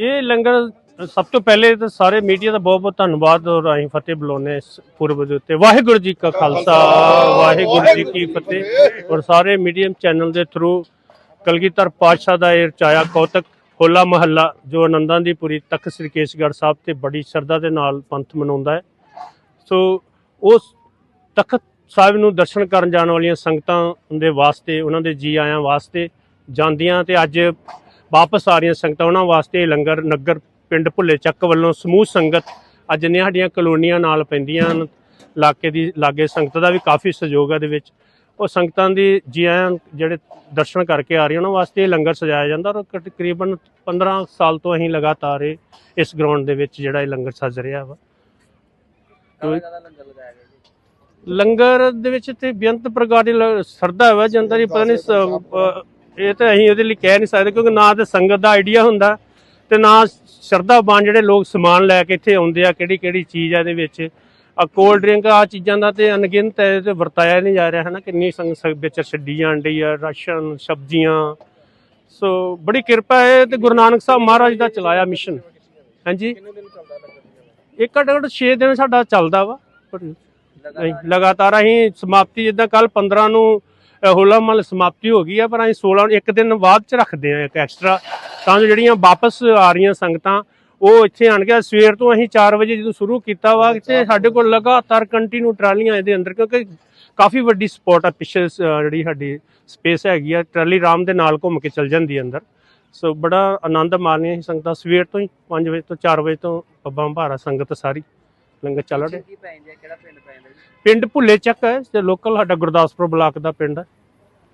ਇਹ ਲੰਗਰ ਸਭ ਤੋਂ ਪਹਿਲੇ ਤਾਂ ਸਾਰੇ ਮੀਡੀਆ ਦਾ ਬਹੁਤ ਬਹੁਤ ਧੰਨਵਾਦ ਔਰ ਅਸੀਂ ਫਤਿਹ ਬੁਲਾਉਂਦੇ ਹਾਂ ਇਸ ਪੁਰਬ ਦੇ ਉੱਤੇ। ਵਾਹਿਗੁਰੂ ਜੀ ਕਾ ਖਾਲਸਾ, ਵਾਹਿਗੁਰੂ ਜੀ ਕੀ ਫਤਿਹ। ਔਰ ਸਾਰੇ ਮੀਡੀਅਮ ਚੈਨਲ ਦੇ ਥਰੂ ਕਲਗੀਧਰ ਪਾਤਸ਼ਾਹ ਦਾ ਇਹ ਰਚਾਇਆ ਕੌਤਕ ਹੋਲਾ ਮਹੱਲਾ, ਜੋ ਆਨੰਦਾਂ ਦੀ ਪੁਰੀ ਤਖਤ ਸ੍ਰੀ ਕੇਸਗੜ੍ਹ ਸਾਹਿਬ ਤੇ ਬੜੀ ਸ਼ਰਧਾ ਦੇ ਨਾਲ ਪੰਥ ਮਨਾਉਂਦਾ ਹੈ। ਸੋ ਉਸ ਤਖਤ ਸਾਹਿਬ ਨੂੰ ਦਰਸ਼ਨ ਕਰਨ ਜਾਣ ਵਾਲੀਆਂ ਸੰਗਤਾਂ ਦੇ ਵਾਸਤੇ, ਉਹਨਾਂ ਦੇ ਜੀ ਆਇਆਂ ਵਾਸਤੇ ਜਾਂਦੀਆਂ ਤੇ ਅੱਜ ਵਾਪਸ ਆ ਰਹੀਆਂ ਸੰਗਤਾਂ ਉਹਨਾਂ ਵਾਸਤੇ ਲੰਗਰ ਨਗਰ ਪਿੰਡ ਭੁੱਲੇ ਚੱਕ ਵੱਲੋਂ ਸਮੂਹ ਸੰਗਤ ਅੱਜ ਨੇ ਸਾਡੀਆਂ ਕਲੋਨੀਆਂ ਨਾਲ ਪੈਂਦੀਆਂ ਹਨ ਇਲਾਕੇ ਦੀ ਲਾਗੇ ਸੰਗਤ ਦਾ ਵੀ ਕਾਫੀ ਸਹਿਯੋਗ ਹੈ ਦੇ ਵਿੱਚ। ਉਹ ਸੰਗਤਾਂ ਦੀ ਜੀ ਆਇਆਂ ਜਿਹੜੇ ਦਰਸ਼ਨ ਕਰਕੇ ਆ ਰਹੀਆਂ ਉਹਨਾਂ ਵਾਸਤੇ ਲੰਗਰ ਸਜਾਇਆ ਜਾਂਦਾ ਔਰ ਤਕਰੀਬਨ 15 ਸਾਲ ਤੋਂ ਅਸੀਂ ਲਗਾਤਾਰ ਇਸ ਗਰਾਊਂਡ ਦੇ ਵਿੱਚ ਜਿਹੜਾ ਇਹ ਲੰਗਰ ਸੱਜ ਰਿਹਾ ਵਾ। ਲੰਗਰ ਦੇ ਵਿੱਚ ਤੇ ਬੇਅੰਤ ਪ੍ਰਕਾਰ ਦੀ ਸ਼ਰਧਾ ਹੈ ਜਨਤਾ ਦੀ ਪਤਾ ਨਹੀਂ ਇਹ ਤਾਂ ਅਸੀਂ ਉਹਦੇ ਲਈ ਕਹਿ ਨਹੀਂ ਸਕਦੇ, ਕਿਉਂਕਿ ਨਾ ਤੇ ਸੰਗਤ ਦਾ ਆਈਡੀਆ ਹੁੰਦਾ ਤੇ ਨਾ ਸ਼ਰਧਾਵਾਨ ਜਿਹੜੇ ਲੋਕ ਸਮਾਨ ਲੈ ਕੇ ਇੱਥੇ ਆਉਂਦੇ ਆ ਕਿਹੜੀ ਕਿਹੜੀ ਚੀਜ਼ ਆ ਇਹਦੇ ਵਿੱਚ। ਆ ਕੋਲਡ ਡਰਿੰਕ ਆ ਚੀਜ਼ਾਂ ਦਾ ਤੇ ਅਣਗਿਣਤ ਹੈ ਤੇ ਵਰਤਾਇਆ ਨਹੀਂ ਜਾ ਰਿਹਾ ਹੈ ਨਾ ਕਿੰਨੀ ਸੰਗਤ ਵਿੱਚ ਛੱਡੀ ਜਾਣ ਡਈ ਆ, ਰਾਸ਼ਨ, ਸਬਜ਼ੀਆਂ। ਸੋ ਬੜੀ ਕਿਰਪਾ ਹੈ ਤੇ ਗੁਰੂ ਨਾਨਕ ਸਾਹਿਬ ਮਹਾਰਾਜ ਦਾ ਚਲਾਇਆ ਮਿਸ਼ਨ ਹਾਂਜੀ? ਇੱਕ ਘੱਟੋ ਘੱਟ 6 ਦਿਨ ਸਾਡਾ ਚੱਲਦਾ ਵਾ ਲਗਾਤਾਰ ਅਸੀਂ ਸਮਾਪਤੀ ਜਿੱਦਾਂ ਕੱਲ 15 ਨੂੰ ਹੋਲਾ ਮਹੱਲ ਸਮਾਪਤੀ ਹੋ ਗਈ ਆ ਪਰ ਅਸੀਂ 16 ਨੂੰ ਇੱਕ ਦਿਨ ਬਾਅਦ ਚ ਰੱਖਦੇ ਆ ਇੱਕ ਐਕਸਟਰਾ ਤਾਂ ਜੋ ਜਿਹੜੀਆਂ ਵਾਪਸ ਆ ਰਹੀਆਂ ਸੰਗਤਾਂ ਉਹ ਇੱਥੇ ਆਣ ਕੇ ਸਵੇਰ ਤੋਂ ਅਸੀਂ 4 ਵਜੇ ਜਦੋਂ ਸ਼ੁਰੂ ਕੀਤਾ ਵਾ ਤੇ ਸਾਡੇ ਕੋਲ ਲਗਾਤਾਰ ਕੰਟੀਨਿਊ ਟਰਾਲੀਆਂ ਇਹਦੇ ਅੰਦਰ ਕਿਉਂਕਿ ਕਾਫੀ ਵੱਡੀ ਸਪੋਟ ਆ ਪਿੱਛੇ ਜਿਹੜੀ ਸਾਡੀ ਸਪੇਸ ਹੈਗੀ ਆ ਟਰਾਲੀ ਰਾਮ ਦੇ ਨਾਲ ਘੁੰਮ ਕੇ ਚੱਲ ਜਾਂਦੀ ਅੰਦਰ। ਸੋ ਬੜਾ ਆਨੰਦ ਮਾਣਿਆ ਸੰਗਤਾਂ। ਸਵੇਰ ਤੋਂ ਹੀ 5 ਵਜੇ ਤੋਂ 4 ਵਜੇ ਤੋਂ ਪੱਬਾਂ ਭਾਰਾ ਸੰਗਤ ਸਾਰੀ। ਲੰਗਰ ਚੱਲ ਰਿਹਾ। ਕੀ ਪੈ ਜਾਂਦਾ ਕਿਹੜਾ ਪਿੰਡ ਪੈ ਜਾਂਦਾ? ਪਿੰਡ ਭੁੱਲੇ ਚੱਕ ਹੈ ਤੇ ਲੋਕਲ ਸਾਡਾ ਗੁਰਦਾਸਪੁਰ ਬਲਾਕ ਦਾ ਪਿੰਡ ਹੈ।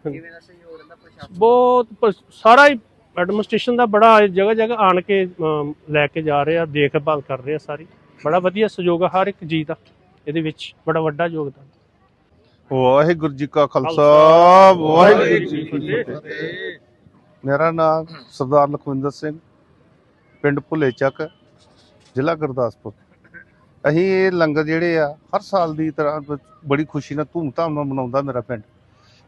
ਕਿਵੇਂ ਦਾ ਸਹਿਯੋਗ ਰਹਿੰਦਾ ਪ੍ਰਸ਼ਾਸਨ ਬਹੁਤ ਪ- ਸਾਰਾ ਹੀ ਐਡਮਿਨਿਸਟ੍ਰੇਸ਼ਨ ਦਾ ਬੜਾ ਜਗ੍ਹਾ ਜਗ੍ਹਾ ਆਣ ਕੇ ਅਮ, ਲੈ ਕੇ ਜਾ ਰਹੇ ਆ ਦੇਖਭਾਲ ਕਰ ਰਹੇ ਆ ਸਾਰੀ। ਬੜਾ ਵਧੀਆ ਸਹਿਯੋਗ ਆ ਹਰ ਇੱਕ ਜੀ ਦਾ ਇਹਦੇ ਵਿੱਚ ਬੜਾ ਵੱਡਾ ਯੋਗਦਾਨ। ਵਾਹਿਗੁਰੂ ਜੀ ਕਾ ਖਾਲਸਾ ਵਾਹਿਗੁਰੂ ਜੀ ਕੀ ਫਤਿਹ। ਮੇਰਾ ਨਾਮ ਸਰਦਾਰ ਲਖਵਿੰਦਰ ਸਿੰਘ ਪਿੰਡ ਭੁੱਲੇ ਚੱਕ ਜ਼ਿਲ੍ਹਾ ਗੁਰਦਾਸਪੁਰ। ਅਸੀਂ ਇਹ ਲੰਗਰ ਜਿਹੜੇ ਆ, ਹਰ ਸਾਲ ਦੀ ਤਰ੍ਹਾਂ ਬੜੀ ਖੁਸ਼ੀ ਨਾਲ ਧੂਮਧਾਮ ਨਾਲ ਮਨਾਉਂਦਾ ਮੇਰਾ ਪਿੰਡ।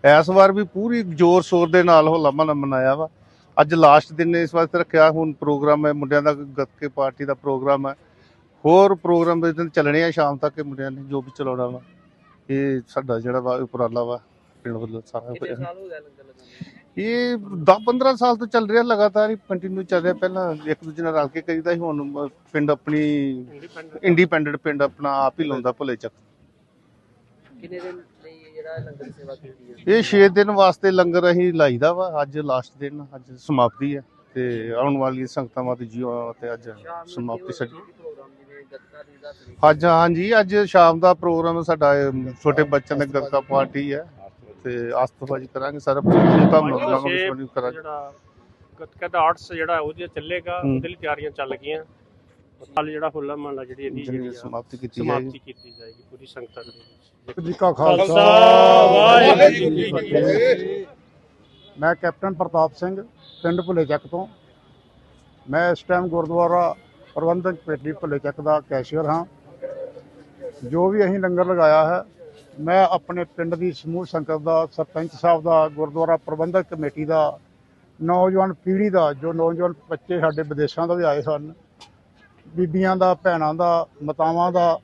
ਇਸ ਵਾਰ ਵੀ ਪੂਰੀ ਜ਼ੋਰ ਸ਼ੋਰ ਦੇ ਨਾਲ ਹੋਲਾ ਮਹੱਲਾ ਮਨਾਇਆ ਵਾ। ਅੱਜ ਲਾਸਟ ਦਿਨ ਇਸ ਵਾਸਤੇ ਰੱਖਿਆ, ਹੁਣ ਪ੍ਰੋਗਰਾਮ ਹੈ, ਮੁੰਡਿਆਂ ਦਾ ਗੱਤਕੇ ਪਾਰਟੀ ਦਾ ਪ੍ਰੋਗਰਾਮ ਹੈ। ਹੋਰ ਪ੍ਰੋਗਰਾਮ ਦੇ ਦਿਨ ਚੱਲਣੇ ਆ, ਸ਼ਾਮ ਤੱਕ ਮੁੰਡਿਆਂ ਨੇ ਜੋ ਵੀ ਚਲਾਉਣਾ ਵਾ, ਇਹ ਸਾਡਾ ਜਿਹੜਾ ਵਾ, ਉਪਰਾਲਾ ਵਾ, ਪਿੰਡ ਵੱਲੋਂ ਸਾਰਾ ਕਿੰਨੇ ਇਹ 10 15 ਸਾਲ ਤੋਂ ਚੱਲ ਰਿਹਾ ਲਗਾਤਾਰ ਹੀ ਕੰਟੀਨਿਊ ਚੱਲ ਰਿਹਾ। ਪਹਿਲਾਂ ਇੱਕ ਦੂਜੇ ਨਾਲ ਰਲ ਕੇ ਕਰੀਦਾ ਸੀ ਹੁਣ ਪਿੰਡ ਆਪਣੀ ਇੰਡੀਪੈਂਡੈਂਟ ਪਿੰਡ ਆਪਣਾ ਆਪ ਹੀ ਲਾਉਂਦਾ ਭੁੱਲੇ ਚੱਕ ਕਿੰਨੇ ਦਿਨ ਲਈ ਇਹ ਜਿਹੜਾ ਲੰਗਰ ਸੇਵਾ ਕੀਤੀ ਹੈ? ਇਹ 6 ਦਿਨ ਵਾਸਤੇ ਲੰਗਰ ਅਸੀਂ ਲਾਈਦਾ ਵਾ ਅੱਜ ਲਾਸਟ ਦਿਨ ਅੱਜ ਸਮਾਪਤੀ ਹੈ ਤੇ ਆਉਣ ਵਾਲੀ ਸੰਗਤਾਂ ਵਾਸਤੇ ਜੀਓ ਤੇ ਅੱਜ ਸਮਾਪਤੀ ਸਾਡੀ ਪ੍ਰੋਗਰਾਮ ਜਿਵੇਂ ਗੱਤਕਾ ਦੀ ਦਾ? ਤਰੀਕਾ ਅੱਜ ਹਾਂਜੀ ਅੱਜ ਸ਼ਾਮ ਦਾ ਪ੍ਰੋਗਰਾਮ ਸਾਡਾ ਛੋਟੇ ਬੱਚਿਆਂ ਦੇ ਗੱਤਕਾ ਪਾਰਟੀ ਹੈ। ਤੇ ਆਸਤਫਾਜੀ ਕਰਾਂਗੇ ਸਾਰਾ ਨਾਲ ਮਨਾਵਾਂਗੇ ਕਰਾਂਗੇ। ਜਿਹੜਾ ਗੱਤਕਾ ਦਾ ਆਰਟਸ ਜਿਹੜਾ ਉਹਦੇ ਚੱਲੇਗਾ। ਉਹਦੇ ਲਈ ਤਿਆਰੀਆਂ ਚੱਲ ਗਈਆਂ। ਕੱਲ ਜਿਹੜਾ ਹੋਲਾ ਮਹੱਲਾ ਜਿਹੜੀ ਇਹਦੀ ਜਿਹੜੀ ਸਮਾਪਤੀ ਕੀਤੀ ਸਮਾਪਤੀ ਜਾਏਗੀ ਕੀਤੀ ਜਾਏਗੀ ਪੂਰੀ ਸੰਗਤਾਂ ਦੇ ਵਿੱਚ। ਜੀ ਕਾ ਖਾਲਸਾ, ਵਾਹਿਗੁਰੂ ਜੀ ਕੀ ਫਤਿਹ। ਮੈਂ ਕੈਪਟਨ ਪ੍ਰਤਾਪ ਸਿੰਘ ਪਿੰਡ ਭੁੱਲੇ ਚੱਕ ਤੋਂ। ਮੈਂ ਇਸ ਟਾਈਮ ਗੁਰਦੁਆਰਾ ਪ੍ਰਬੰਧਕ ਕਮੇਟੀ ਭੁੱਲੇ ਚੱਕ ਦਾ ਕੈਸ਼ੀਅਰ ਹਾਂ। ਜੋ ਵੀ ਅਸੀਂ ਲੰਗਰ ਲਗਾਇਆ ਹੈ ਮੈਂ ਆਪਣੇ ਪਿੰਡ ਦੀ ਸਮੂਹ ਸੰਗਤ ਦਾ, ਸਰਪੰਚ ਸਾਹਿਬ ਦਾ, ਗੁਰਦੁਆਰਾ ਪ੍ਰਬੰਧਕ ਕਮੇਟੀ ਦਾ, ਨੌਜਵਾਨ ਪੀੜ੍ਹੀ ਦਾ, ਜੋ ਨੌਜਵਾਨ ਬੱਚੇ ਸਾਡੇ ਵਿਦੇਸ਼ਾਂ ਤੋਂ ਵੀ ਆਏ ਸਨ, ਬੀਬੀਆਂ ਦਾ, ਭੈਣਾਂ ਦਾ, ਮਾਤਾਵਾਂ ਦਾ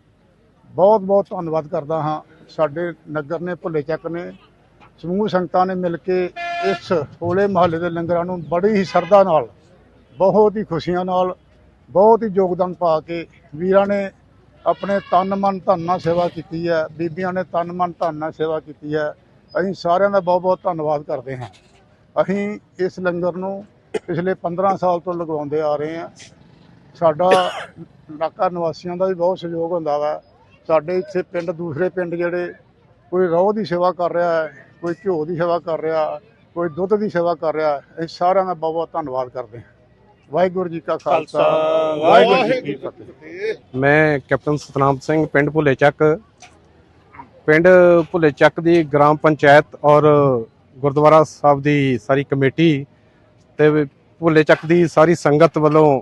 ਬਹੁਤ ਬਹੁਤ ਧੰਨਵਾਦ ਕਰਦਾ ਹਾਂ। ਸਾਡੇ ਨਗਰ ਨੇ ਭੁੱਲੇ ਚੱਕ ਨੇ, ਸਮੂਹ ਸੰਗਤਾਂ ਨੇ ਮਿਲ ਕੇ ਇਸ ਹੋਲੇ ਮਹੱਲੇ ਦੇ ਲੰਗਰਾਂ ਨੂੰ ਬੜੀ ਹੀ ਸ਼ਰਧਾ ਨਾਲ, ਬਹੁਤ ਹੀ ਖੁਸ਼ੀਆਂ ਨਾਲ, ਬਹੁਤ ਹੀ ਯੋਗਦਾਨ ਪਾ ਕੇ ਵੀਰਾਂ ਨੇ ਆਪਣੇ ਤਨ ਮਨ ਧਨ ਨਾਲ ਸੇਵਾ ਕੀਤੀ ਹੈ, ਬੀਬੀਆਂ ਨੇ ਤਨ ਮਨ ਧਨ ਨਾਲ ਸੇਵਾ ਕੀਤੀ ਹੈ, ਅਸੀਂ ਸਾਰਿਆਂ ਦਾ ਬਹੁਤ ਬਹੁਤ ਧੰਨਵਾਦ ਕਰਦੇ ਹਾਂ। ਅਸੀਂ ਇਸ ਲੰਗਰ ਨੂੰ ਪਿਛਲੇ 15 ਸਾਲ ਤੋਂ ਲਗਵਾਉਂਦੇ ਆ ਰਹੇ ਹਾਂ। ਸਾਡਾ ਇਲਾਕਾ ਨਿਵਾਸੀਆਂ ਦਾ ਵੀ ਬਹੁਤ ਸਹਿਯੋਗ ਹੁੰਦਾ ਵਾ। ਸਾਡੇ ਇੱਥੇ ਪਿੰਡ, ਦੂਸਰੇ ਪਿੰਡ ਜਿਹੜੇ ਕੋਈ ਰੋਹ ਦੀ ਸੇਵਾ ਕਰ ਰਿਹਾ ਹੈ, ਕੋਈ ਘਿਓ ਦੀ ਸੇਵਾ ਕਰ ਰਿਹਾ, ਕੋਈ ਦੁੱਧ ਦੀ ਸੇਵਾ ਕਰ ਰਿਹਾ ਅਸੀਂ ਸਾਰਿਆਂ ਦਾ ਬਹੁਤ ਬਹੁਤ ਧੰਨਵਾਦ ਕਰਦੇ ਹਾਂ। ਵਾਹਿਗੁਰੂ ਜੀ ਕਾ ਖਾਲਸਾ ਵਾਹਿਗੁਰੂ ਜੀ ਕੀ ਫਤਿਹ। ਮੈਂ ਕੈਪਟਨ ਸਤਨਾਮ ਸਿੰਘ ਪਿੰਡ ਭੁੱਲੇ ਚੱਕ। ਪਿੰਡ ਭੁੱਲੇ ਚੱਕ ਦੀ ਗ੍ਰਾਮ ਪੰਚਾਇਤ ਔਰ ਗੁਰਦੁਆਰਾ ਸਾਹਿਬ ਦੀ ਸਾਰੀ ਕਮੇਟੀ ਤੇ ਭੁੱਲੇ ਚੱਕ ਦੀ ਸਾਰੀ ਸੰਗਤ ਵੱਲੋਂ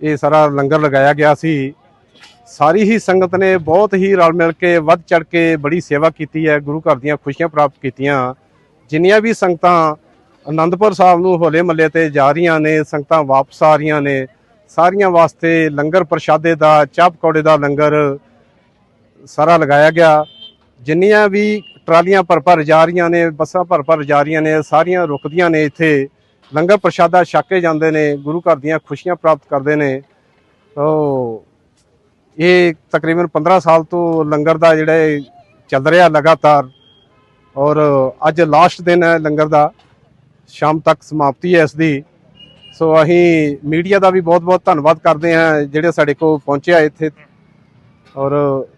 ਇਹ ਸਾਰਾ ਲੰਗਰ ਲਗਾਇਆ ਗਿਆ ਸੀ। ਸਾਰੀ ਹੀ ਸੰਗਤ ਨੇ ਬਹੁਤ ਹੀ ਰਲ ਮਿਲ ਕੇ ਵੱਧ ਚੜ ਕੇ ਬੜੀ ਸੇਵਾ ਕੀਤੀ ਹੈ ਗੁਰੂ ਘਰ ਦੀਆਂ ਖੁਸ਼ੀਆਂ ਪ੍ਰਾਪਤ ਕੀਤੀਆਂ। ਜਿੰਨੀਆਂ ਵੀ ਸੰਗਤਾਂ ਅਨੰਦਪੁਰ ਸਾਹਿਬ ਨੂੰ ਹੋਲੇ ਮੱਲੇ ਤੇ ਜਾ ਰਹੀਆਂ ਨੇ, ਸੰਗਤਾਂ ਵਾਪਸ ਆ ਰਹੀਆਂ ਨੇ। ਸਾਰੀਆਂ ਵਾਸਤੇ ਲੰਗਰ ਪ੍ਰਸ਼ਾਦੇ ਦਾ, ਚਾਹ ਪਕੌੜੇ ਦਾ ਲੰਗਰ ਸਾਰਾ ਲਗਾਇਆ ਗਿਆ। ਜਿੰਨੀਆਂ ਵੀ ਟਰਾਲੀਆਂ ਭਰ ਭਰ ਜਾ ਰਹੀਆਂ ਨੇ, ਬੱਸਾਂ ਭਰ ਭਰ ਜਾ ਰਹੀਆਂ ਨੇ, ਸਾਰੀਆਂ ਰੁਕਦੀਆਂ ਨੇ ਇੱਥੇ। ਲੰਗਰ ਪ੍ਰਸ਼ਾਦਾ ਛਕ ਕੇ ਜਾਂਦੇ ਨੇ, ਗੁਰੂ ਘਰ ਦੀਆਂ ਖੁਸ਼ੀਆਂ ਪ੍ਰਾਪਤ ਕਰਦੇ ਨੇ। ਤੋ ਇਹ ਤਕਰੀਬਨ 15 ਸਾਲ ਤੋਂ ਲੰਗਰ ਦਾ ਜਿਹੜਾ ਚੱਲ ਰਿਹਾ ਲਗਾਤਾਰ। ਔਰ ਅੱਜ ਲਾਸਟ ਦਿਨ ਹੈ ਲੰਗਰ ਦਾ। ਸ਼ਾਮ ਤੱਕ ਸਮਾਪਤੀ ਹੈ ਇਸ ਦੀ। ਸੋ ਅਸੀਂ ਮੀਡੀਆ ਦਾ ਵੀ ਬਹੁਤ-ਬਹੁਤ ਧੰਨਵਾਦ ਕਰਦੇ ਹਾਂ ਜਿਹੜੇ ਸਾਡੇ ਕੋਲ ਪਹੁੰਚਿਆ ਇੱਥੇ। ਔਰ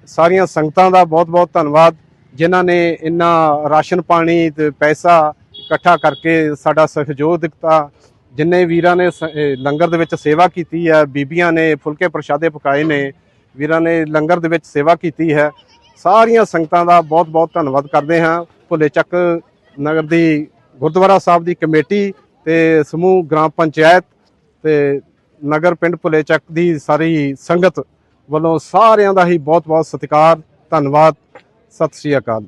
ਸਾਰੀਆਂ ਸੰਗਤਾਂ ਦਾ ਬਹੁਤ-ਬਹੁਤ ਧੰਨਵਾਦ, ਜਿਨ੍ਹਾਂ ਨੇ ਇੰਨਾ ਰਾਸ਼ਨ ਪਾਣੀ ਤੇ ਪੈਸਾ ਇਕੱਠਾ ਕਰਕੇ ਸਾਡਾ ਸਹਿਯੋਗ ਦਿੱਤਾ। ਜਿੰਨੇ ਵੀਰਾਂ ਨੇ ਸ- ਲੰਗਰ ਦੇ ਵਿੱਚ ਸੇਵਾ ਕੀਤੀ ਹੈ, ਬੀਬੀਆਂ ਨੇ ਫੁਲਕੇ ਪ੍ਰਸ਼ਾਦੇ ਪਕਾਏ ਨੇ, ਵੀਰਾਂ ਨੇ ਲੰਗਰ ਦੇ ਵਿੱਚ ਸੇਵਾ ਕੀਤੀ ਹੈ। ਸਾਰੀਆਂ ਸੰਗਤਾਂ ਦਾ ਬਹੁਤ-ਬਹੁਤ ਧੰਨਵਾਦ ਕਰਦੇ ਹਾਂ। ਭੁੱਲੇ ਚੱਕ ਨਗਰ ਦੀ ਗੁਰਦੁਆਰਾ ਸਾਹਿਬ ਦੀ ਕਮੇਟੀ ਤੇ ਸਮੂਹ ਗ੍ਰਾਮ ਪੰਚਾਇਤ ਤੇ ਨਗਰ ਪਿੰਡ ਭੁੱਲੇ ਚੱਕ ਦੀ ਸਾਰੀ ਸੰਗਤ ਵੱਲੋਂ ਸਾਰਿਆਂ ਦਾ ਹੀ ਬਹੁਤ-ਬਹੁਤ ਸਤਿਕਾਰ, ਧੰਨਵਾਦ। ਸਤਿ ਸ੍ਰੀ ਅਕਾਲ।